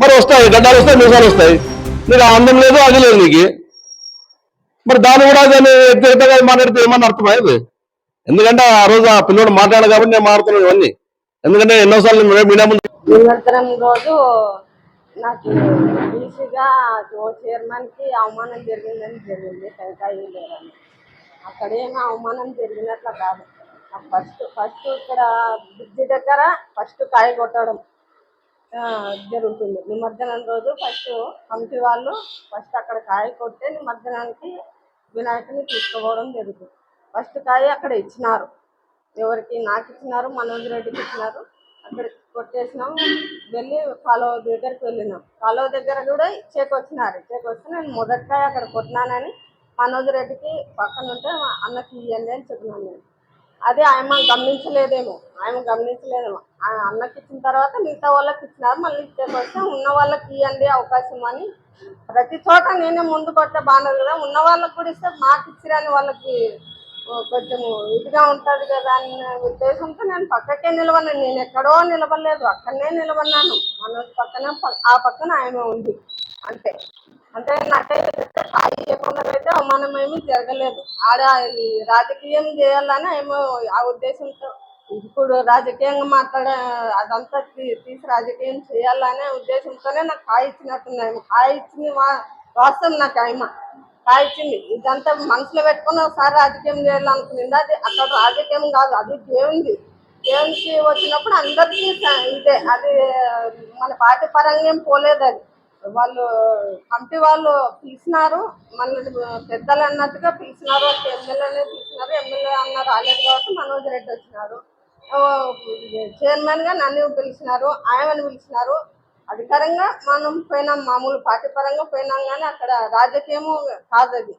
మరి వస్తాయి గడ్డాలు వస్తాయి మీసాలు వస్తాయి. నీకు ఆ అందం లేదు అది లేదు నీకు. మరి దాన్ని కూడా దాన్ని వ్యక్తిగతంగా మాట్లాడితే ఏమన్నా అర్థమైంది ఎందుకంటే ఆ రోజు ఆ పిల్లోడు మాట్లాడాడు కాబట్టి నేను మాట్లాడుతున్నాను ఇవన్నీ. ఎందుకంటే ఎన్నోసార్లు మీడియా ముందు రోజు నాకు ఈసీగా చైర్మన్కి అవమానం జరిగిందని జరిగింది టెంకాయ లేదని ఏమి అవమానం జరిగినట్లు కాదు. ఫస్ట్ ఫస్ట్ ఇక్కడ బ్రిడ్జి దగ్గర ఫస్ట్ కాయ కొట్టడం. జరుగుతుంది. నిమజ్జనం రోజు ఫస్ట్ కమిటీ వాళ్ళు ఫస్ట్ అక్కడ కాయ కొట్టే నిమజ్జనానికి వినాయకుని తీసుకుపోవడం జరుగుతుంది. ఫస్ట్ కాయ అక్కడ ఇచ్చినారు. ఎవరికి నాకు ఇచ్చినారు మనోజ్ రెడ్డికి ఇచ్చినారు. అక్కడ కొట్టేసినాం. వెళ్ళి కాలువ దగ్గరికి వెళ్ళినాం. కాలువ దగ్గర కూడా చేకొచ్చినారు. వచ్చినారు నేను మొదటికాయ అక్కడ కొట్టినానని మనోజ్ రెడ్డికి పక్కన ఉంటే అన్నకి ఇవ్వండి అని చెప్పినాను నేను. అదే ఆయన గమనించలేదేమో. ఆయన గమనించలేదేమో. ఆయన అన్నకి ఇచ్చిన తర్వాత మిగతా వాళ్ళకి ఇచ్చినారు మళ్ళీ ఇచ్చేకొస్తే ఉన్న వాళ్ళకి ఇవ్వండి అవకాశం అని. ప్రతి చోట నేనే ముందు కొట్టే బాగుండదు కదా. ఉన్న వాళ్ళకి కూడా ఇస్తే మాకు ఇచ్చిరని వాళ్ళకి కొంచెం ఇదిగా ఉంటుంది కదా అనే ఉద్దేశంతో నేను పక్కకే నిలబడినాను నేను ఎక్కడో నిలబడలేదు అక్కడనే నిలబడినాను మన పక్కన ప- ఆ పక్కన ఆయమే ఉంది. అంతే అంటే నాకైతే ఖాళీ చేయకుండా అయితే అవమానం ఏమీ జరగలేదు. ఆడ ఈ రాజకీయం చేయాలని ఏమో ఆ ఉద్దేశంతో ఇప్పుడు రాజకీయంగా మాట్లాడే అదంతా తీ- తీసి రాజకీయం చేయాలనే ఉద్దేశంతోనే నాకు కాయ ఇచ్చినట్టున్నాయి. కాయ ఇచ్చింది వాస్తవం నాకు ఆయమ కాయ ఇచ్చింది. ఇదంతా మనసులో పెట్టుకుని ఒకసారి రాజకీయం చేయాలనుకునింది. అది అక్కడ రాజకీయం కాదు అది దేవుంది దేవునికి వచ్చినప్పుడు అందరికీ ఇదే. అది మన పార్టీ పరంగా ఏం పోలేదు అది వాళ్ళు కమిటీ వాళ్ళు పిలిచినారు మన పెద్దలు అన్నట్టుగా పిలిచినారు ఎమ్మెల్యేనే పిలిచినారు ఎమ్మెల్యే అన్న రాలేదు కాబట్టి మనోజ్ రెడ్డి వచ్చినారు. చైర్మన్గా చైర్మన్గా నన్ను పిలిచినారు ఆయమని పిలిచినారు. అధికారంగా మనం పోయినాం మామూలు పార్టీ పరంగా పోయినాం కానీ అక్కడ రాజకీయము కాదు అది.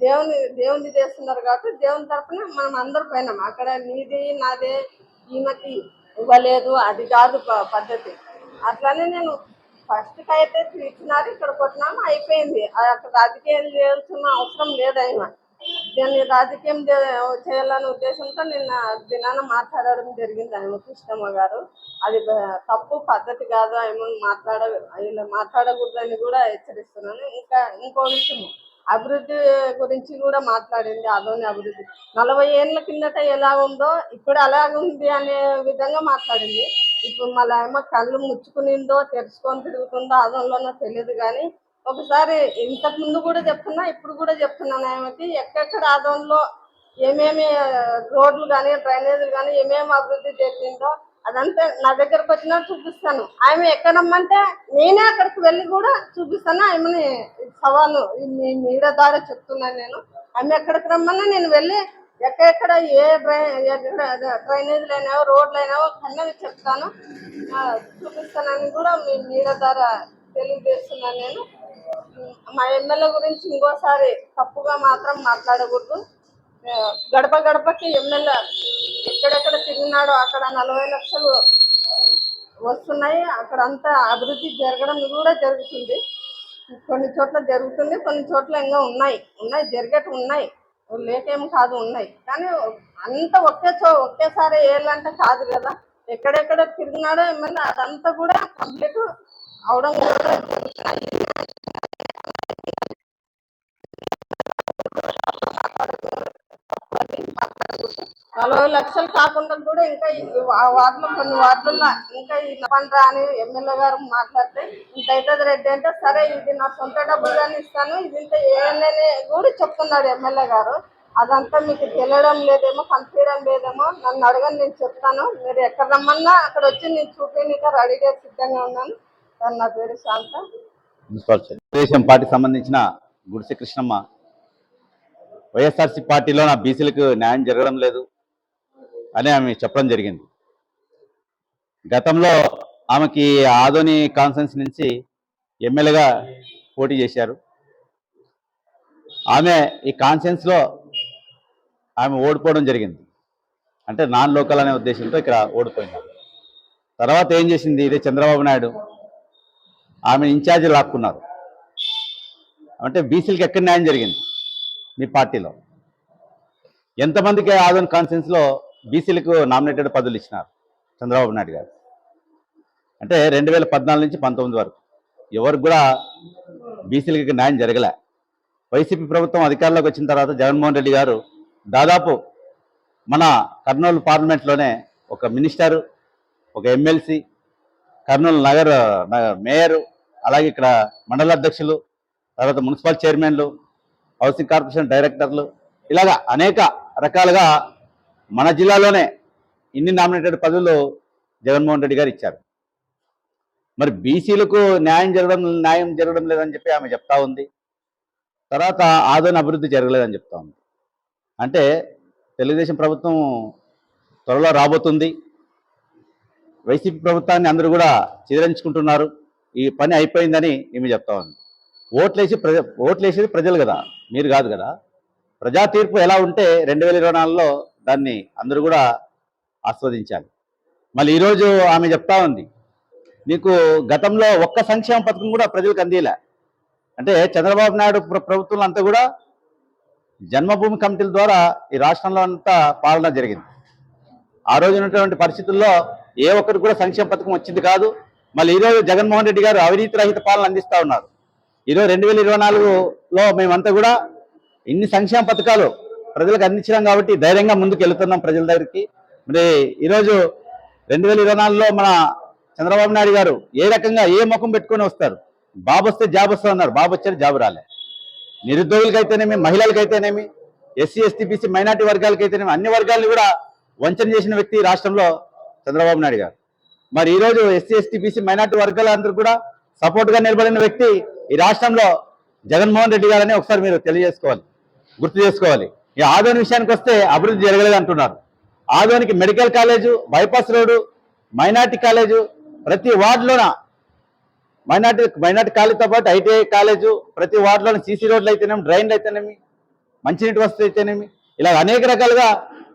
దేవుని దేవుని చేస్తున్నారు కాబట్టి దేవుని తరఫున మనం అందరూ పోయినాం. అక్కడ నీది నాదే ఈమెకి ఇవ్వలేదు అది కాదు పద్ధతి. అట్లానే నేను ఫస్ట్ అయితే ఇచ్చినారు ఇక్కడ కొట్టినాము అయిపోయింది. అక్కడ రాజకీయం చేయాల్సిన అవసరం లేదు ఆయన. దీన్ని రాజకీయం చేయాలనే ఉద్దేశంతో నిన్న దినాన మాట్లాడడం జరిగింది ఆయన కృష్ణమ్మ గారు. అది తప్పు పద్ధతి కాదు ఆయన మాట్లాడ ఇలా మాట్లాడకూడదని కూడా హెచ్చరిస్తున్నాను. ఇంకా ఇంకో విషయం అభివృద్ధి గురించి కూడా మాట్లాడింది అదోని అభివృద్ధి. నలభై ఏళ్ళ కిందట ఎలా ఉందో ఇప్పుడు అలాగే ఉంది అనే విధంగా మాట్లాడింది. ఇప్పుడు మళ్ళీ ఏమో కళ్ళు ముచ్చుకునిందో తెరుచుకొని తిరుగుతుందో అదంలోనో తెలియదు కానీ ఒకసారి ఇంతకు ముందు కూడా చెప్తున్నా ఇప్పుడు కూడా చెప్తున్నాను ఆమెకి ఎక్కడెక్కడ ఆదంలో ఏమేమి రోడ్లు కానీ డ్రైనేజీలు కానీ ఏమేమి అభివృద్ధి చేసిందో అదంతా నా దగ్గరకు వచ్చినా చూపిస్తాను. ఆమె ఎక్కడమ్మంటే నేనే అక్కడికి వెళ్ళి కూడా చూపిస్తాను. ఆమెని సవాలు మీ మీడియా ద్వారా చెప్తున్నాను నేను. ఆమె ఎక్కడికి రమ్మన్నా నేను వెళ్ళి ఎక్కడెక్కడ ఏ డ్రై ఎక్కడ డ్రైనేజీలు అయినావో రోడ్లు అయినావో కన్నా చెప్తాను చూపిస్తానని కూడా మీ మీడియా ద్వారా తెలియజేస్తున్నాను నేను. మా ఎమ్మెల్యే గురించి ఇంకోసారి తప్పుగా మాత్రం మాట్లాడకూడదు. గడప గడపకి ఎమ్మెల్యే ఎక్కడెక్కడ తిరిగినాడో అక్కడ నలభై లక్షలు వస్తున్నాయి. అక్కడ అంతా అభివృద్ధి జరగడం కూడా జరుగుతుంది. కొన్ని చోట్ల జరుగుతుంది కొన్ని చోట్ల ఇంకా ఉన్నాయి. ఉన్నాయి జరిగేట్టు ఉన్నాయి. లేకేం కాదు ఉన్నాయి. కానీ అంత ఒకే చో ఒకేసారి వేయాలంటే కాదు కదా. ఎక్కడెక్కడ తిరిగినాడో ఏమన్నా అదంతా కూడా కంప్లీట్ అవడం కూడా నలభై లక్షలు కాకుండా కూడా ఇంకా ఈ వార్డులో కొన్ని వార్డుల్లో ఇంకా ఈ పండ్రా అని ఎమ్మెల్యే గారు మాట్లాడితే ఇంత అవుతుంది రెడ్డి అంటే సరే ఇది నా సొంత డబ్బులు కానీ ఇస్తాను ఇది ఇంత ఏనని కూడా చెప్తున్నాడు ఎమ్మెల్యే గారు. అదంతా మీకు తెలియడం లేదేమో కనిపించడం లేదేమో నన్ను అడగని నేను చెప్తాను. మీరు ఎక్కడ రమ్మన్నా అక్కడ వచ్చి నేను చూపించక రెడీగా సిద్ధంగా ఉన్నాను. సార్ నా పేరు శాంత. Municipal chair. తెలుగుదేశం సంబంధించిన గుడిసె కృష్ణమ్మ. వైఎస్ఆర్సీ పార్టీలో నా బీసీలకు న్యాయం జరగడం లేదు. అని ఆమె చెప్పడం జరిగింది. గతంలో ఆమెకి ఆదోని కాన్ఫరెన్స్ నుంచి ఎమ్మెల్యేగా పోటీ చేశారు. ఆమె ఈ కాన్ఫరెన్స్లో ఆమె ఓడిపోవడం జరిగింది. అంటే నాన్ లోకల్ అనే ఉద్దేశంతో ఇక్కడ ఓడిపోయింది. తర్వాత ఏం చేసింది? ఇదే చంద్రబాబు నాయుడు. ఆమె ఇన్ఛార్జి లాక్కున్నారు. అంటే బీసీలకు ఎక్కడ న్యాయం జరిగింది మీ పార్టీలో? ఎంతమందికి ఆదోన్ కాన్ఫరెన్స్లో బీసీలకు నామినేటెడ్ పదవులు ఇచ్చినారు చంద్రబాబు నాయుడు గారు. అంటే రెండు వేల పద్నాలుగు నుంచి పంతొమ్మిది వరకు ఎవరికి కూడా బీసీలకి న్యాయం జరగలే. వైసీపీ ప్రభుత్వం అధికారంలోకి వచ్చిన తర్వాత జగన్మోహన్ రెడ్డి గారు దాదాపు మన కర్నూలు పార్లమెంట్లోనే ఒక మినిస్టరు ఒక ఎమ్మెల్సీ కర్నూలు నగర మేయరు అలాగే ఇక్కడ మండల అధ్యక్షులు తర్వాత మున్సిపల్ చైర్మన్లు హౌసింగ్ కార్పొరేషన్ డైరెక్టర్లు ఇలాగా అనేక రకాలుగా మన జిల్లాలోనే ఇన్ని నామినేటెడ్ పదవులు జగన్మోహన్ రెడ్డి గారు ఇచ్చారు. మరి బీసీలకు న్యాయం జరగడం న్యాయం జరగడం లేదని చెప్పి ఆమె చెప్తా ఉంది. తర్వాత ఆదోని అభివృద్ధి జరగలేదని చెప్తా ఉంది. అంటే తెలుగుదేశం ప్రభుత్వం త్వరలో రాబోతుంది. వైసీపీ ప్రభుత్వాన్ని అందరూ కూడా చిదరించుకుంటున్నారు. ఈ పని అయిపోయిందని ఈమె చెప్తా ఉంది. ఓట్లేసి ప్రజ ఓట్లేసేది ప్రజలు కదా మీరు కాదు కదా. ప్రజా తీర్పు ఎలా ఉంటే రెండు వేల ఇరవై నాలుగులో దాన్ని అందరూ కూడా ఆస్వాదించాలి. మళ్ళీ ఈరోజు ఆమె చెప్తా ఉంది నీకు గతంలో ఒక్క సంక్షేమ పథకం కూడా ప్రజలకు అందేలా? అంటే చంద్రబాబు నాయుడు ప్రభుత్వం అంతా కూడా జన్మభూమి కమిటీల ద్వారా ఈ రాష్ట్రంలో అంతా పాలన జరిగింది. ఆ రోజు ఉన్నటువంటి పరిస్థితుల్లో ఏ ఒక్కరికి కూడా సంక్షేమ పథకం వచ్చింది కాదు. మళ్ళీ ఈరోజు జగన్మోహన్ రెడ్డి గారు అవినీతి రహిత పాలన అందిస్తూ ఉన్నారు. ఈరోజు రెండు వేల ఇరవై నాలుగులో మేమంతా కూడా ఇన్ని సంక్షేమ పథకాలు ప్రజలకు అందించినాం కాబట్టి ధైర్యంగా ముందుకు వెళుతున్నాం ప్రజల దగ్గరికి. మరి ఈరోజు రెండు వేల ఇరవై నాలుగులో మన చంద్రబాబు నాయుడు గారు ఏ రకంగా ఏ ముఖం పెట్టుకొని వస్తారు? బాబు వస్తే జాబ్ వస్తుంది అన్నారు. బాబు వచ్చారు జాబు రాలే. నిరుద్యోగులకైతేనేమి మహిళలకైతేనేమి ఎస్సీ ఎస్టీ బీసీ మైనార్టీ వర్గాలకైతేనేమి అన్ని వర్గాలను కూడా వంచన చేసిన వ్యక్తి ఈ రాష్ట్రంలో చంద్రబాబు నాయుడు గారు. మరి ఈ రోజు ఎస్సీ ఎస్టీ బీసీ మైనార్టీ వర్గాలందరూ కూడా సపోర్ట్గా నిలబడిన వ్యక్తి ఈ రాష్ట్రంలో జగన్మోహన్ రెడ్డి గారని ఒకసారి మీరు తెలియజేసుకోవాలి గుర్తు చేసుకోవాలి. ఈ ఆదోని విషయానికి వస్తే అభివృద్ధి జరగలేదు అంటున్నారు. ఆదోనికి medical college bypass road minority college ప్రతి వార్డులోన మైనార్టీ మైనార్టీ కాలేజీతో పాటు ఐటీఐ కాలేజు ప్రతి వార్డులోని సీసీ రోడ్లు అయితేనేమి డ్రైన్లు అయితేనేమి మంచినీటి వసతి అయితేనేమి ఇలా అనేక రకాలుగా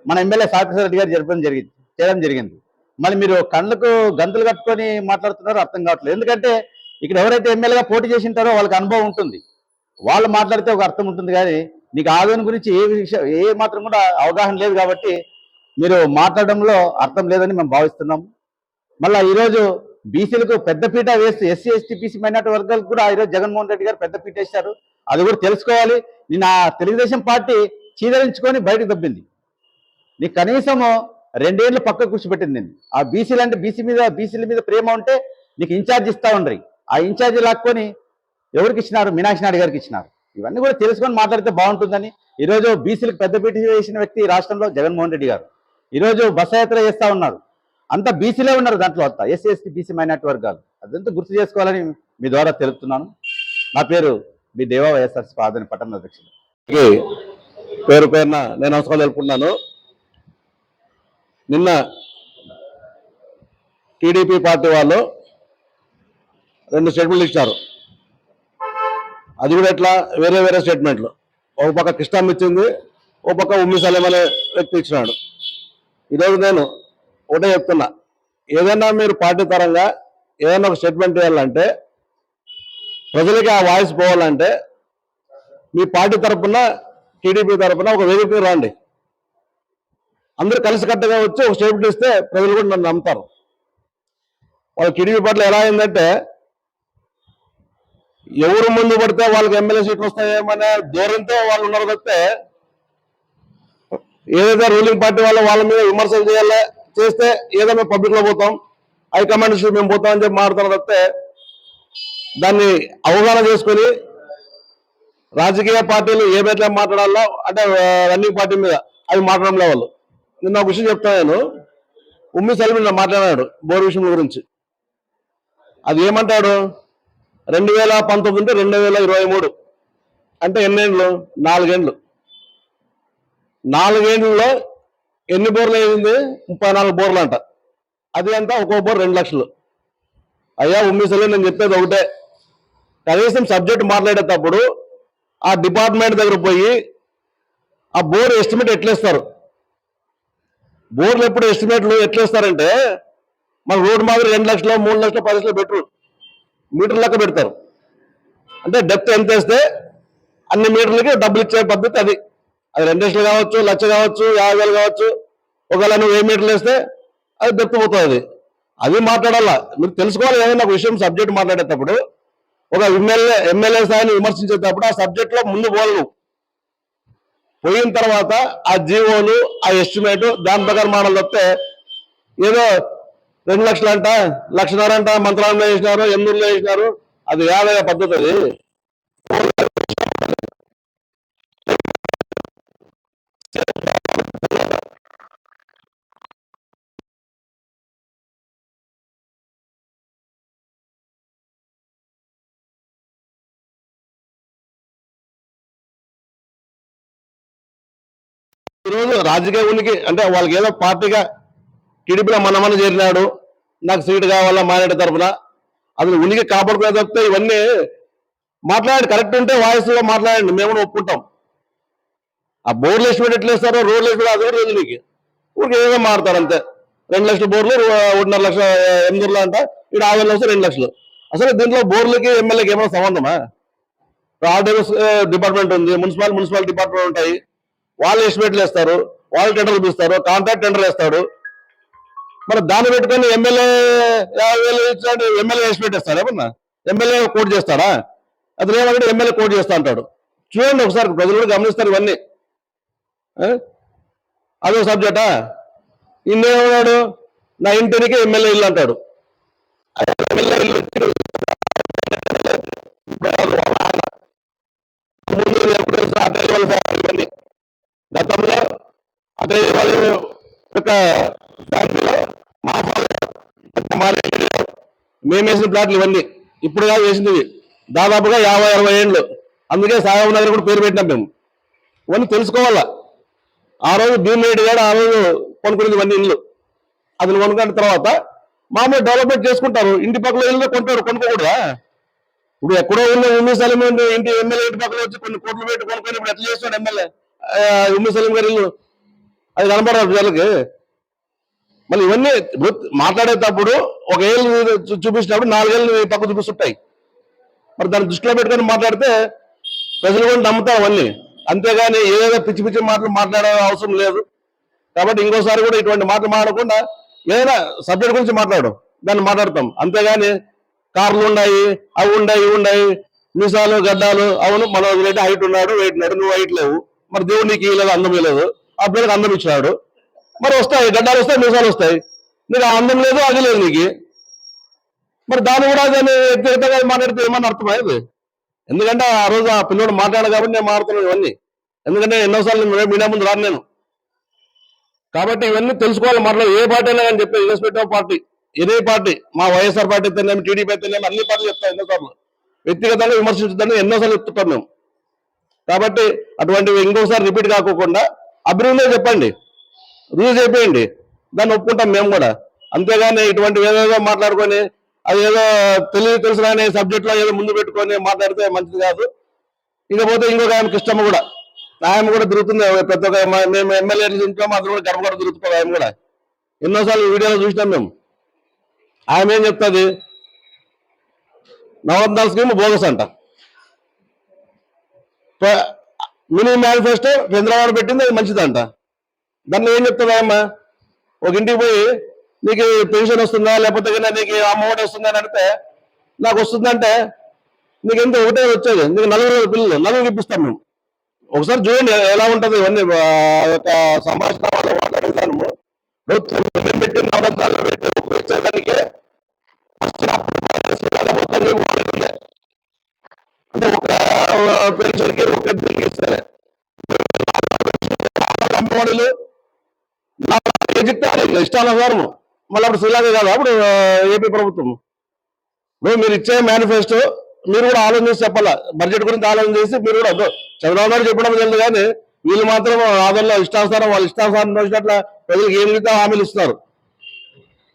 మన ఎమ్మెల్యే సాపిశ్వర రెడ్డి గారు జరపడం జరిగింది చేయడం జరిగింది. మళ్ళీ మీరు కళ్ళకు గంతులు కట్టుకొని మాట్లాడుతున్నారో అర్థం కావట్లేదు. ఎందుకంటే ఇక్కడ ఎవరైతే ఎమ్మెల్యేగా పోటీ చేసింటారో వాళ్ళకి అనుభవం ఉంటుంది. వాళ్ళు మాట్లాడితే ఒక అర్థం ఉంటుంది కానీ నీకు ఆవేదన గురించి ఏ విషయం ఏ మాత్రం కూడా అవగాహన లేదు కాబట్టి మీరు మాట్లాడడంలో అర్థం లేదని మేము భావిస్తున్నాం మళ్ళీ ఈరోజు బీసీలకు పెద్దపీట వేస్తే ఎస్సీ ఎస్టీ బీసీ మైనార్టీ వర్గాలకు కూడా ఈరోజు జగన్మోహన్ రెడ్డి గారు పెద్దపీట వేశారు. అది కూడా తెలుసుకోవాలి. నేను ఆ తెలుగుదేశం పార్టీ చీదరించుకొని బయటకు దబ్బింది. నీకు కనీసము రెండేళ్ళు పక్క కూర్చోబెట్టింది నేను ఆ బీసీలు అంటే బీసీ మీద బీసీల మీద ప్రేమ ఉంటే నీకు ఇన్ఛార్జ్ ఇస్తా ఉండ్రి. ఆ ఇన్ఛార్జ్ లాక్కొని ఎవరికి ఇచ్చినారు? మీనాక్షి నాయుడు గారికి ఇచ్చినారు. ఇవన్నీ కూడా తెలుసుకొని మాట్లాడితే బాగుంటుందని. ఈరోజు బీసీలకు పెద్దపీట వేసిన వ్యక్తి ఈ రాష్ట్రంలో జగన్మోహన్ రెడ్డి గారు. ఈరోజు బస యాత్ర చేస్తా ఉన్నారు. అంతా బీసీలే ఉన్నారు దాంట్లో అంతా. ఎస్సీ ఎస్టీ బీసీ మైనార్టీ వర్గాలు. అదంతా గుర్తు చేసుకోవాలని మీ ద్వారా తెలుపుతున్నాను. నా పేరు మీ దేవా వైఎస్ఆర్సీ ఆదని పట్టణ అధ్యక్షుడు. పేరు పేరున నేను నమస్కారాలు తెలుపుకున్నాను నిన్న టీడీపీ పార్టీ వాళ్ళు రెండు స్టేట్మెంట్లు ఇచ్చారు అది కూడా ఎట్లా? వేరే వేరే స్టేట్మెంట్లు ఒక పక్క కృష్ణం ఇచ్చింది ఒక పక్క ఉమ్మి సలీం అనే వ్యక్తి ఇచ్చినాడు. ఈరోజు నేను ఒకటే చెప్తున్నా. ఏదైనా మీరు పార్టీ పరంగా ఏదైనా ఒక స్టేట్మెంట్ ఇవ్వాలంటే ప్రజలకి ఆ వాయిస్ పోవాలంటే మీ పార్టీ తరపున టీడీపీ తరపున ఒక వేదిక రండి. అందరూ కలిసికట్టుగా వచ్చి ఒక స్టేట్మెంట్ ఇస్తే ప్రజలు కూడా నన్ను నమ్ముతారు. వాళ్ళ టీడీపీ పట్ల ఎలా అయిందంటే ఎవరు ముందు పడితే వాళ్ళకి ఎమ్మెల్యే సీట్లు వస్తాయేమనే ధోరణితో వాళ్ళు ఉన్నారు తప్పితే ఏదైతే రూలింగ్ పార్టీ వాళ్ళు వాళ్ళ మీద విమర్శలు చేయాలి చేస్తే ఏదో మేము పబ్లిక్లో పోతాం హైకమాండ్ ఇష్యూ మేము పోతాం అని చెప్పి మాట్లాడుతున్నారు తప్పితే దాన్ని అవగాహన చేసుకొని రాజకీయ పార్టీలు ఏ బెట్ల మాట్లాడాలో అంటే రన్నింగ్ పార్టీ మీద అవి మాట్లాడడం వాళ్ళు. నిన్న ఒక విషయం చెప్తాను నేను. ఉమ్మి సలీం మాట్లాడాడు బోర్ విషయం గురించి. అది ఏమంటాడు? రెండు వేల పంతొమ్మిది రెండు వేల ఇరవై మూడు. అంటే ఎన్నేళ్ళు నాలుగేండ్లు. నాలుగేండ్లలో ఎన్ని బోర్లు అయింది? ముప్పై నాలుగు బోర్లు అంట అది అంతా ఒక్కో బోర్ రెండు లక్షలు. అయ్యా ఉమ్మిసలే నేను చెప్పేది ఒకటే. కనీసం సబ్జెక్ట్ మాట్లాడేటప్పుడు ఆ డిపార్ట్మెంట్ దగ్గర పోయి ఆ బోర్ ఎస్టిమేట్ ఎట్లేస్తారు? బోర్లు ఎప్పుడు ఎస్టిమేట్లు ఎట్లేస్తారంటే మన రోడ్ మాదిరి రెండు లక్షలు మూడు లక్షలు పది లక్షలు పెట్రోల్. మీటర్ లెక్క పెడతారు. అంటే డెప్త్ ఎంత వేస్తే అన్ని మీటర్లకి డబ్బులు ఇచ్చే పద్ధతి అది. అది రెండు లక్షలు కావచ్చు లక్ష కావచ్చు యాభై వేలు కావచ్చు ఒకవేళ నువ్వు ఏ మీటర్లు వేస్తే అది డెప్త్ పోతుంది అది. అది మాట్లాడాలా? మీరు తెలుసుకోవాలి ఏదైనా ఒక విషయం సబ్జెక్ట్ మాట్లాడేటప్పుడు. ఒక ఎమ్మెల్యే ఎమ్మెల్యే స్థాయిని విమర్శించేటప్పుడు ఆ సబ్జెక్ట్లో ముందు పోలవు పోయిన తర్వాత ఆ జీవోలు ఆ ఎస్టిమేట్ దాని ప్రకారం మాటలు వస్తే ఏదో రెండు లక్షలు అంట లక్షన్నర అంట మంత్రాలయంలో వేసినారు ఎన్నూరులో వేసినారు. అది వేల పద్ధతి అది. ఈరోజు రాజకీయ ఉనికి అంటే వాళ్ళకి ఏదో పార్టీగా టీడీపీలో మనమన్న చేరినాడు. నాకు సీటు కావాలా మానేటి తరఫున అసలు ఉనికి కాపాడుకునే తప్పితే ఇవన్నీ మాట్లాడండి. కరెక్ట్ ఉంటే వాయిస్లో మాట్లాడండి. మేము కూడా ఒప్పుకుంటాం. ఆ బోర్లు ఎస్టిమేట్ ఎట్లా వేస్తారో రోడ్లు ఎస్టిమేట్ అది కూడా తెలియదు నీకు. ఊరికి ఏదో మారుతారు అంతే. రెండు లక్షల బోర్లు ఒకటిన్నర లక్షల ఎనిమిదిలో అంట. ఇక్కడ ఆరు వేలు రెండు లక్షలు. అసలు దీంట్లో బోర్లకి ఎమ్మెల్యేకి ఏమైనా సంబంధమా? ఆర్డీఓ డిపార్ట్మెంట్ ఉంది. మున్సిపల్ మున్సిపల్ డిపార్ట్మెంట్ ఉంటాయి. వాళ్ళు ఎస్టిమేట్లు వేస్తారు వాళ్ళు టెండర్లు పిలుస్తారు. కాంట్రాక్ట్ టెండర్ వేస్తాడు మరి దాన్ని పెట్టుకొని ఎమ్మెల్యే యాభై వేలు ఇచ్చాడు ఎమ్మెల్యే వేసి పెట్టేస్తాడు ఏమన్నా? ఎమ్మెల్యే కోట్ చేస్తాడా? అతను ఏమంటే ఎమ్మెల్యే కోట్ చేస్తా అంటాడు. చూడండి ఒకసారి ప్రజలు కూడా గమనిస్తారు ఇవన్నీ. అదో సబ్జెక్టా ఇన్నేమన్నాడు? నా ఇంటికి ఎమ్మెల్యే ఇల్లు అంటాడు. ఎమ్మెల్యే ఇల్లు గతంలో అదే వాళ్ళ యొక్క ఫ్యామిలీలో మా మేము వేసిన ప్లాట్లు ఇవన్నీ. ఇప్పుడు కాదు వేసింది దాదాపుగా యాభై అరవై ఏళ్ళు. అందుకే సాగం నగర్ కూడా పేరు పెట్టినాం మేము. ఇవన్నీ తెలుసుకోవాలా? ఆ రోజు భీమిరెడ్డి గారు ఆ రోజు కొనుక్కునేది ఇవన్నీ ఇల్లు. అది కొనుక్కున్న తర్వాత మామూలు డెవలప్మెంట్ చేసుకుంటారు. ఇంటి పక్కల ఇల్లు కొంటారు. కొనుక్కోకూడదా? ఇప్పుడు ఎక్కడో ఉన్న ఉమ్మి సలీం ఇంటి ఎమ్మెల్యే ఇంటి పక్కన వచ్చి కొన్ని కోట్లు పెట్టి కొనుక్కొని ఇప్పుడు ఎట్లా చేస్తాడు ఎమ్మెల్యే? ఉమ్మి సలీం గారి ఇల్లు. అది కనబడారు ప్రజలకి మళ్ళీ ఇవన్నీ మాట్లాడేటప్పుడు ఒక ఏళ్ళు చూపించినప్పుడు నాలుగేళ్ళు పక్క చూపిస్తుంటాయి. మరి దాన్ని దృష్టిలో పెట్టుకొని మాట్లాడితే ప్రజలు కూడా నమ్ముతారు అవన్నీ. అంతేగాని ఏదో పిచ్చి పిచ్చి మాటలు మాట్లాడే అవసరం లేదు. కాబట్టి ఇంకోసారి కూడా ఇటువంటి మాటలు మాట్లాడకుండా ఏదైనా సబ్జెక్ట్ గురించి మాట్లాడు దాన్ని మాట్లాడతాం. అంతేగాని కార్లు ఉన్నాయి అవి ఉన్నాయి ఇవి ఉన్నాయి మీసాలు గడ్డాలు అవును మన హైట్ ఉన్నాడు వెయిట్ ఉన్నాడు నువ్వు హైట్ లేవు. మరి దేవుడు నీకు ఇవ్వలేదు అందం ఇవ్వలేదు ఆ పిల్లలకు అందం ఇచ్చినాడు. మరి వస్తాయి గడ్డాలు వస్తాయి మీసాలు వస్తాయి. నీకు ఆ అందం లేదు అది లేదు నీకు. మరి దాన్ని కూడా దాన్ని వ్యక్తిగతంగా మాట్లాడితే ఏమన్నా అర్థమా ఎందుకంటే ఆ రోజు ఆ పిల్లోడు మాట్లాడాడు కాబట్టి నేను మాట్లాడుతున్నాను ఇవన్నీ. ఎందుకంటే ఎన్నోసార్లు మీడియా ముందు రాను నేను. కాబట్టి ఇవన్నీ తెలుసుకోవాలి మరలా ఏ పార్టీ అయినా కానీ చెప్పేది. Investment party. ఇదే పార్టీ. మా వైఎస్ఆర్ పార్టీ అయితేనేమి టీడీపీ అయితేనేమి అన్ని పార్టీలు చెప్తాం ఎన్నోసార్లు. వ్యక్తిగతంగా విమర్శించదని ఎన్నోసార్లు చెప్తుంటాం మేము. కాబట్టి అటువంటివి ఇంకోసారి రిపీట్ కాకోకుండా అభివృద్ధి చెప్పండి. రూల్స్ అయిపోయింది దాన్ని ఒప్పుకుంటాం మేము కూడా. అంతేగాని ఇటువంటి ఏదేదో మాట్లాడుకొని అది ఏదో తెలియ తెలుసు అనే సబ్జెక్ట్లో ఏదో ముందు పెట్టుకొని మాట్లాడితే మంచిది కాదు. ఇకపోతే ఇంకొక ఆయన కృష్ణమ్మ కూడా. ఆయన కూడా తిరుగుతుంది. పెద్ద మేము ఎమ్మెల్యే తింటాము అతను కూడా గర్భ కూడా తిరుగుతుంది ఆయన కూడా. ఎన్నోసార్లు వీడియోలో చూసినాం మేము. ఆమె ఏం చెప్తుంది? నవరత్నాల స్కీమ్ బోగస్ అంట. మినీ మేనిఫెస్టో చంద్రబాబు పెట్టింది అది మంచిదంట. దాన్ని ఏం చెప్తుందా ఒక ఇంటికి పోయి నీకు పెన్షన్ వస్తుందా? లేకపోతే నీకు అమౌంట్ వస్తుందా అని అడిగితే నాకు వస్తుందంటే నీకు ఎంత ఒకటే వచ్చేది. నీకు నలుగురు పిల్లలు నలుగురు ఇప్పిస్తాం మేము. ఒకసారి చూడండి ఎలా ఉంటుంది ఇవన్నీ. ఆ యొక్క సంభాషణ వాళ్ళ విధానము పెట్టి నవరత్నాలు పెట్టి ఒక పెన్షన్కి అంటే. ఒక పెన్షన్ ఒక ఇస్తారు అమ్మఒడులు ఇష్టానుసారము మళ్ళీ అప్పుడు శ్రీలంక కాదు అప్పుడు ఏపీ ప్రభుత్వం. మేము మీరు ఇచ్చే మేనిఫెస్టో మీరు కూడా ఆలోచన చేసి చెప్పాలా? బడ్జెట్ గురించి ఆలోచన చేసి మీరు కూడా చంద్రబాబు నాయుడు చెప్పడం తెలియదు కానీ వీళ్ళు మాత్రం ఆదరణలో ఇష్టానుసారం వాళ్ళు ఇష్టానుసారం వచ్చినట్ల ప్రజలకు ఏం మిగతా హామీలు ఇస్తున్నారు?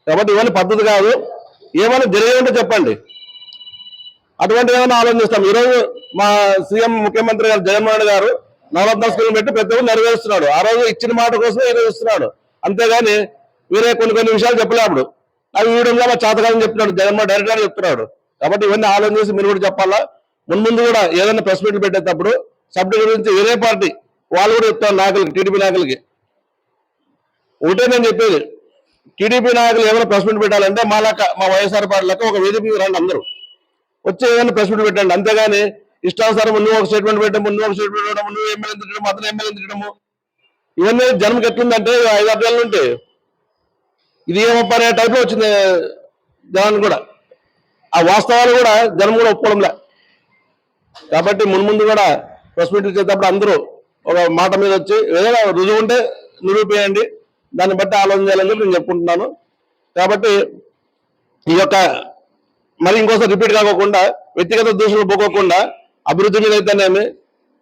కాబట్టి ఇవన్నీ పద్ధతి కాదు. ఏమైనా జరిగే ఉంటే చెప్పండి. అటువంటి ఏమైనా ఆలోచిస్తాం ఈరోజు మా సీఎం ముఖ్యమంత్రి గారు జగన్మోహన్ గారు నవరత్న స్కీమ్ పెట్టి ప్రతి ఒక్కరు నెరవేరుస్తున్నాడు. ఆ రోజు ఇచ్చిన మాట కోసం ఈరోజు ఇస్తున్నాడు అంతేగాని వేరే కొన్ని కొన్ని విషయాలు చెప్పలేప్పుడు అవి వీడంలో మా చేతకాలని చెప్తున్నాడు. జగన్మోహన్ డైరెక్ట్ చెప్తున్నాడు. కాబట్టి ఇవన్నీ ఆలోచన చేసి మీరు కూడా చెప్పాలా? మున్ముందు కూడా ఏదైనా ప్రెస్ మీట్లు పెట్టేటప్పుడు సబ్జెక్ట్ గురించి వేరే పార్టీ వాళ్ళు కూడా చెప్తారు నాయకులకి టీడీపీ నాయకులకి. ఒకటే నేను చెప్పేది. టీడీపీ నాయకులు ఏమైనా ప్రెస్ మీట్ పెట్టాలంటే మా లెక్క మా వైఎస్ఆర్ పార్టీ లెక్క ఒక వేదిక మీద రండి అందరూ. వచ్చి ఏదైనా ప్రెస్ మీట్ పెట్టండి. అంతేగాని ఇష్టానుసారం నువ్వు ఒక స్టేట్మెంట్ పెట్టడం నువ్వు ఒక స్టేట్మెంట్ పెట్టడం నువ్వు ఎమ్మెల్యే తిట్టడం అతను ఎమ్మెల్యే తిట్టడము. ఇవన్నీ జనంకి ఎట్లుందంటే ఐదు అర్థాలు ఉంటే. ఇది ఏమప్ప అనే టైప్లో వచ్చింది జనాన్ని కూడా. ఆ వాస్తవాలు కూడా జనం కూడా ఒప్పుకోవడంలే. కాబట్టి మున్ముందు కూడా ప్రెస్ మీట్ చేసేటప్పుడు అందరూ ఒక మాట మీద వచ్చి ఏదైనా రుజువు ఉంటే నిరూపేయండి దాన్ని బట్టి ఆలోచన చేయాలని చెప్పి నేను చెప్పుకుంటున్నాను. కాబట్టి ఈ యొక్క మరి ఇంకోసారి రిపీట్ కాకోకుండా వ్యక్తిగత దూషణలు పోకోకుండా అభివృద్ధి మీద అయితేనేమి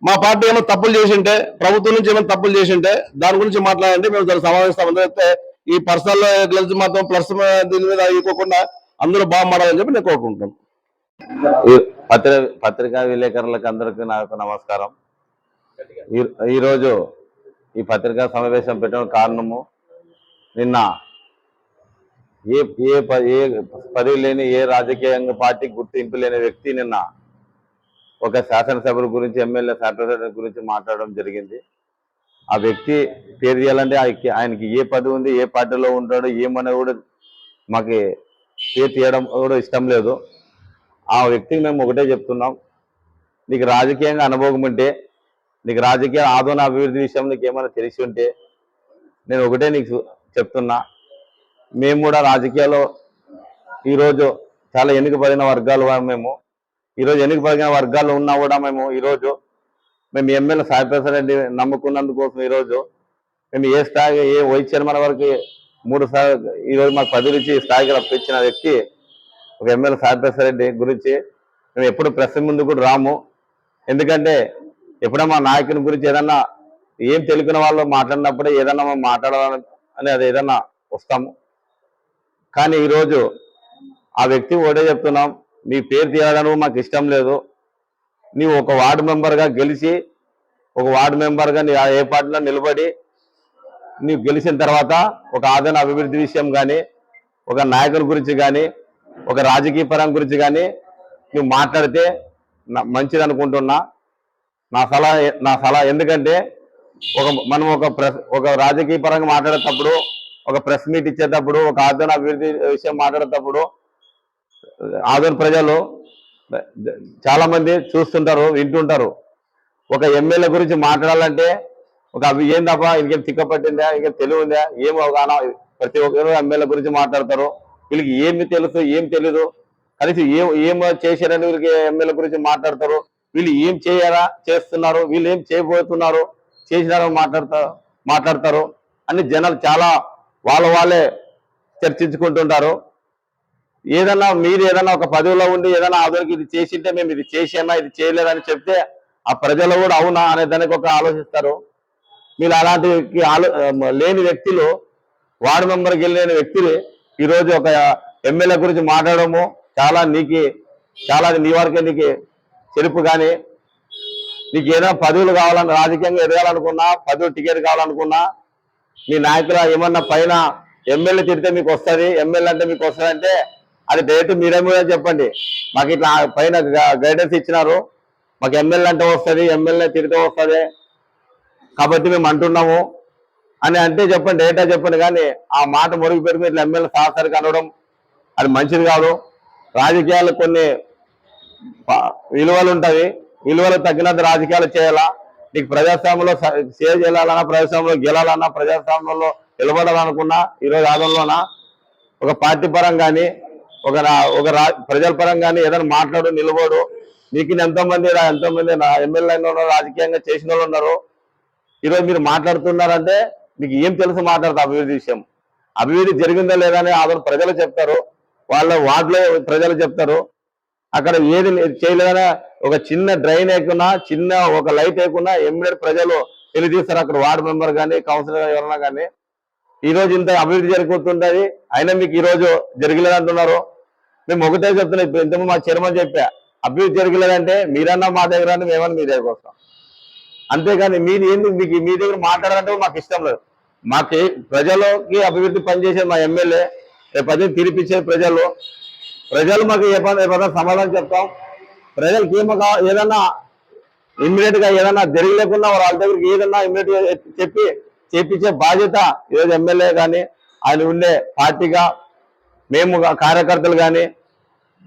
మా పార్టీ ఏమైనా తప్పులు చేసింటే ప్రభుత్వం నుంచి ఏమైనా తప్పులు చేసింటే దాని గురించి మాట్లాడండి మేము దాన్ని సమావేశం అయితే ఈ పర్సనల్ గ్లెన్స్ మాత్రం ప్లస్ దీని మీద అయిపోకుండా అందరూ బాగా మాడాలని చెప్పి నేను కోరుకుంటాను పత్ర పత్రికా విలేకరులకు అందరికీ నాకు నమస్కారం. ఈ- ఈరోజు ఈ పత్రికా సమావేశం పెట్టడం కారణము నిన్న ఏ ఏ ఏ పదవి లేని ఏ రాజకీయ పార్టీ గుర్తింపు లేని వ్యక్తి నిన్న ఒక శాసనసభ్యుల గురించి ఎమ్మెల్యే శాసనసభ్యుల గురించి మాట్లాడడం జరిగింది. ఆ వ్యక్తి పేరు చేయాలంటే ఆయనకి ఆయనకి ఏ పదవి ఉంది ఏ పార్టీలో ఉంటాడో ఏమనే కూడా మాకు పేరు తీయడం కూడా ఇష్టం లేదు. ఆ వ్యక్తికి మేము ఒకటే చెప్తున్నాం. నీకు రాజకీయంగా అనుభవం ఉంటే నీకు రాజకీయ ఆదోన అభివృద్ధి విషయం నీకు ఏమైనా తెలిసి ఉంటే నేను ఒకటే నీకు చెప్తున్నా. మేము కూడా రాజకీయాల్లో ఈరోజు చాలా ఎన్నికబడిన వర్గాలు మేము. ఈరోజు ఎన్నికబడిన వర్గాలు ఉన్నా కూడా మేము ఈరోజు మేము ఎమ్మెల్యే సాయిప్రసాద్ రెడ్డి నమ్ముకున్నందుకోసం ఈరోజు మేము ఏ స్థాయి ఏ వైస్ చైర్మన్ వరకు మూడు సార్లు ఈరోజు మాకు పదవి ఇచ్చి స్థాయికి రప్పించిన వ్యక్తి ఒక ఎమ్మెల్యే సాయిప్రసాద్ రెడ్డి గురించి మేము ఎప్పుడు ప్రెస్ ముందు కూడా రాము. ఎందుకంటే ఎప్పుడైనా మా నాయకుని గురించి ఏదన్నా ఏం తెలుగున వాళ్ళు మాట్లాడినప్పుడే ఏదన్నా మనం మాట్లాడాలని అని అది ఏదన్నా వస్తాము. కానీ ఈరోజు ఆ వ్యక్తి ఒకటే చెప్తున్నాం. నీ పేరు తీయడం మాకు ఇష్టం లేదు. నీవు ఒక వార్డు మెంబర్గా గెలిచి ఒక వార్డు మెంబర్గా నీ ఏ పార్టీలో నిలబడి నీవు గెలిచిన తర్వాత ఒక ఆదాయ అభివృద్ధి విషయం కానీ ఒక నాయకుని గురించి కానీ ఒక రాజకీయ పరం గురించి కానీ నువ్వు మాట్లాడితే మంచిది అనుకుంటున్నా నా సలహా నా సలహా ఎందుకంటే ఒక మనం ఒక ప్రెస్ ఒక రాజకీయ పరంగా మాట్లాడేటప్పుడు ఒక ప్రెస్ మీట్ ఇచ్చేటప్పుడు ఒక ఆదరణ అభివృద్ధి విషయం మాట్లాడేటప్పుడు ఆదర్ ప్రజలు చాలామంది చూస్తుంటారు వింటుంటారు. ఒక ఎమ్మెల్యే గురించి మాట్లాడాలంటే ఒక అవి ఏం తప్ప ఇంకేం తిక్కపట్టిందా ఇంకేం తెలివి ఉందా ఏం అవగాహన ప్రతి ఒక్కరు ఎమ్మెల్యే గురించి మాట్లాడతారు. వీళ్ళకి ఏమి తెలుసు ఏం తెలీదు. కనీసం ఏం ఏం చేశారని వీళ్ళకి ఎమ్మెల్యే గురించి మాట్లాడతారు. వీళ్ళు ఏం చేయరా చేస్తున్నారు వీళ్ళు ఏం చేయబోతున్నారు చేసినారని మాట్లాడతారు మాట్లాడతారు. అని జనాలు చాలా వాళ్ళ వాళ్ళే చర్చించుకుంటుంటారు. ఏదన్నా మీరు ఏదన్నా ఒక పదవిలో ఉండి ఏదైనా ఆదోనికి ఇది చేసింటే మేము ఇది చేసామా ఇది చేయలేదని చెప్తే ఆ ప్రజలు కూడా అవునా అనే దానికి ఒక ఆలోచిస్తారు. మీరు అలాంటి ఆలో లేని వ్యక్తులు వార్డు మెంబర్కి వెళ్ళిన వ్యక్తులు ఈరోజు ఒక ఎమ్మెల్యే గురించి మాట్లాడము చాలా నీకు చాలా నీ వరకే నీకు చెరుపు కానీ నీకు ఏదైనా పదవులు కావాలని రాజకీయంగా ఎదగాలనుకున్నా పదవి టికెట్ కావాలనుకున్నా మీ నాయకుల ఏమన్నా పైన ఎమ్మెల్యే తిడితే మీకు వస్తుంది ఎమ్మెల్యే అంటే మీకు వస్తుంది అంటే అది డైరెక్ట్ మీరే కూడా చెప్పండి. మాకు ఇట్లా పైన గైడెన్స్ ఇచ్చినారు. మాకు ఎమ్మెల్యే అంటే వస్తుంది ఎమ్మెల్యే తిరిగితే వస్తుంది. కాబట్టి మేము అంటున్నాము. అని అంటే చెప్పండి డేటా చెప్పండి. కానీ ఆ మాట మురుగు పెరుగు ఇట్లా ఎమ్మెల్యే సహసరికి అనడం అది మంచిది కాదు. రాజకీయాలు కొన్ని విలువలు ఉంటాయి. విలువలు తగ్గినంత రాజకీయాలు చేయాలా? నీకు ప్రజాస్వామ్యంలో సేవ చేయాలన్నా ప్రజాస్వామ్యంలో గెలాలన్నా ప్రజాస్వామ్యంలో నిలబడాలనుకున్నా ఈరోజు ఆదంలోనా ఒక పార్టీ పరం కానీ ఒక రా- ఒక రా ప్రజల పరంగానే కానీ ఏదైనా మాట్లాడు నిలబడు. నీకు ఎంతో మంది రా- ఎంతో మంది ఎమ్మెల్యే ఉన్నారు రాజకీయంగా చేసిన వాళ్ళు ఉన్నారు. ఈరోజు మీరు మాట్లాడుతున్నారంటే మీకు ఏం తెలుసు మాట్లాడతారు అభివృద్ధి విషయం. అభివృద్ధి జరిగిందా లేదా అని ఆధార ప్రజలు చెప్తారు. వాళ్ళ వార్డులో ప్రజలు చెప్తారు. అక్కడ ఏది చేయలేదనే ఒక చిన్న డ్రైన్ వేయకున్నా చిన్న ఒక లైట్ వేయకున్నా ఎమ్మెల్యే ప్రజలు తెలియజేస్తారు. అక్కడ వార్డు మెంబర్ కానీ కౌన్సిలర్ ఎవరైనా కానీ. ఈ రోజు ఇంత అభివృద్ధి జరుగుతుంటది. అయినా మీకు ఈరోజు జరగలేదంటున్నారు. మేము ఒకటే చెప్తున్నాం ఇప్పుడు ఇంతకుముందు మా చైర్మన్ చెప్పా అభివృద్ధి జరగలేదంటే మీరన్నా మా దగ్గర రండి, మేమన్నా మీ దగ్గరకు వస్తాం. అంతేకాని మీరు ఏంది మీకు మీ దగ్గర మాట్లాడాలంటే మాకు ఇష్టం లేదు. మాకు ప్రజలకి అభివృద్ధి పనిచేసే మా ఎమ్మెల్యే రేపు అదే తీర్పిచ్చే ప్రజలు ప్రజలు మాకు ఏ పని ఏ సమాధానం చెప్తాం. ప్రజలకి ఏమో ఏదన్నా ఇమ్మీడియట్గా ఏదన్నా జరగలేకుండా వాళ్ళ దగ్గరికి ఏదన్నా ఇమ్మీడియట్ చెప్పి చేపించే బాధ్యత ఈరోజు ఎమ్మెల్యే కానీ ఆయన ఉండే పార్టీగా మేము కార్యకర్తలు కానీ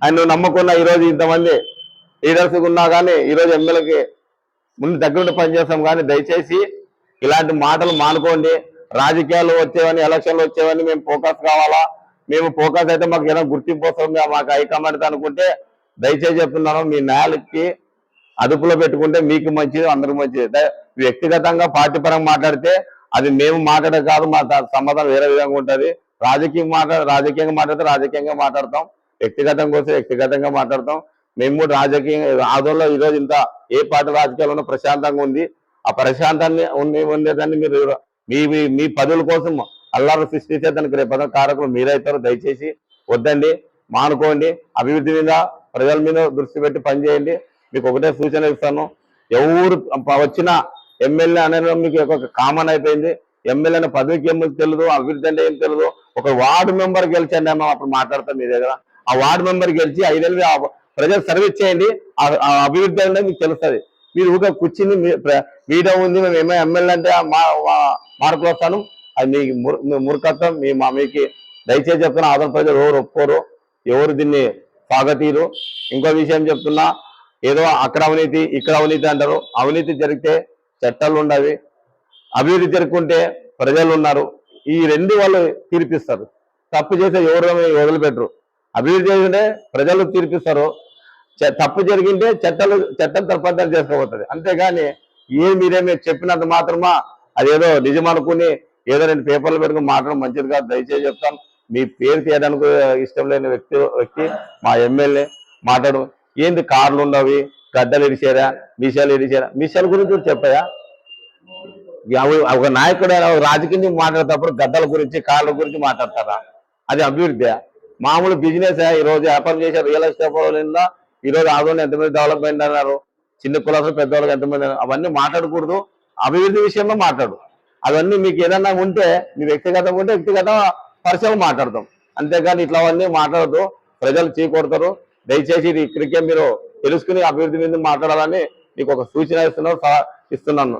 ఆయన నువ్వు నమ్మకున్న ఈరోజు ఇంతమంది లీడర్స్ ఉన్నా కానీ ఈరోజు ఎమ్మెల్యేకి ముందు దగ్గరుండి పనిచేస్తాం కానీ దయచేసి ఇలాంటి మాటలు మానుకోండి. రాజకీయాలు వచ్చేవని ఎలక్షన్లు వచ్చేవని మేము ఫోకస్ కావాలా? మేము ఫోకస్ అయితే మాకు ఏదైనా గుర్తింపు వస్తుంది మాకు హైకమాండ్ అనుకుంటే దయచేసి చెప్తున్నాను మీ న్యాయాలకి అదుపులో పెట్టుకుంటే మీకు మంచిది అందరికి మంచిది. వ్యక్తిగతంగా పార్టీ పరంగా మాట్లాడితే అది మేము మాట్లాడే కాదు మా సమాధానం వేరే విధంగా ఉంటుంది. రాజకీయం మాట్లాడ రాజకీయంగా మాట్లాడితే రాజకీయంగా మాట్లాడతాం. వ్యక్తిగతంగా వస్తే వ్యక్తిగతంగా మాట్లాడతాం. మేము కూడా రాజకీయం ఆదోళనలో ఈరోజు ఇంత ఏ పార్టీ రాజకీయాల్లో ప్రశాంతంగా ఉంది. ఆ ప్రశాంతాన్ని ఉండే ఉండేదాన్ని మీరు మీ మీ- మీ పదవుల కోసం అల్లారు సృష్టించే దానికి రేపటి కారకులు మీరైతారు. దయచేసి వద్దండి మానుకోండి. అభివృద్ధి మీద ప్రజల మీద దృష్టి పెట్టి పనిచేయండి. మీకు ఒకటే సూచన ఇస్తాను. ఎవరు వచ్చిన ఎమ్మెల్యే అనేది మీకు ఒక కామన్ అయిపోయింది. ఎమ్మెల్యే అనే పదవికి ఏమో తెలియదు అభివృద్ధి అంటే ఏం తెలియదు ఒక వార్డు మెంబర్ గెలిచండి అన్న అప్పుడు మాట్లాడతాం మీ దగ్గర. ఆ వార్డు మెంబర్ గెలిచి ఐదేళ్ళు ఆ ప్రజలు సర్వీస్ చేయండి. ఆ- అభివృద్ధి అనేది మీకు తెలుస్తుంది. మీరు ఊక కూర్చుని మీ- ప్ర- మీడియా ఉంది మేము ఏమైనా ఎమ్మెల్యే అంటే మా మార్పులు వస్తాను. అది మీ ముర్- మీ మీ మా మీకు దయచేసి చెప్తున్నా ఆంధ్ర ప్రజలు ఎవరు ఒప్పుకోరు ఎవరు దీన్ని స్వాగతీరు ఇంకో విషయం చెప్తున్నా ఏదో అక్కడ అవినీతి ఇక్కడ అవినీతి అంటారు. అవినీతి జరిగితే చట్టాలు ఉండవి. అభివృద్ధి జరుపుకుంటే ప్రజలు ఉన్నారు. ఈ రెండు వాళ్ళు తీర్పిస్తారు. తప్పు చేసే ఎవరు వదిలిపెట్టరు. అభివృద్ధి చేసింటే ప్రజలు తీర్పిస్తారు. తప్పు జరిగింటే చట్టాలు చట్టం తప్పనిసరి చేసుకోబోతుంది. అంతేగాని ఏ మీరేమి చెప్పినంత మాత్రమా అదేదో నిజం అనుకుని ఏదో రెండు పేపర్లు పెట్టుకుని మాట్లాడడం మంచిది కాదు. దయచేసి చెప్తాను. మీ పేరు తీయడానికి ఇష్టం లేని వ్యక్తి వ్యక్తి మా ఎమ్మెల్యే మాట్లాడు. ఏంది కార్లు ఉన్నవి గడ్డలు ఇడిచారా మిషాలు ఇడిచారా మిషాల గురించి కూడా చెప్పాయా? ఒక నాయకుడు ఒక రాజకీయం మాట్లాడేటప్పుడు గద్దల గురించి కార్ల గురించి మాట్లాడతారా? అది అభివృద్ధి. మామూలు బిజినెస్ ఈ రోజు వ్యాపారం చేసే రియల్ ఎస్టేట్ వాళ్ళ ఈ రోజు ఆదోళన ఎంతమంది డెవలప్మెంట్ అన్నారు చిన్న కులాసులు పెద్దవాళ్ళకి ఎంతమంది అవన్నీ మాట్లాడకూడదు. అభివృద్ధి విషయంలో మాట్లాడు. అవన్నీ మీకు ఏదన్నా ఉంటే మీ వ్యక్తిగతం ఉంటే వ్యక్తిగత పరిచయం మాట్లాడతాం. అంతేగాని ఇట్లా అవన్నీ మాట్లాడదు ప్రజలు చీకొడతారు దయచేసి ఇది ఇక్కడికే మీరు తెలుసుకుని అభివృద్ధి మీద మాట్లాడాలని మీకు ఒక సూచన ఇస్తున్నాను ఇస్తున్నాను.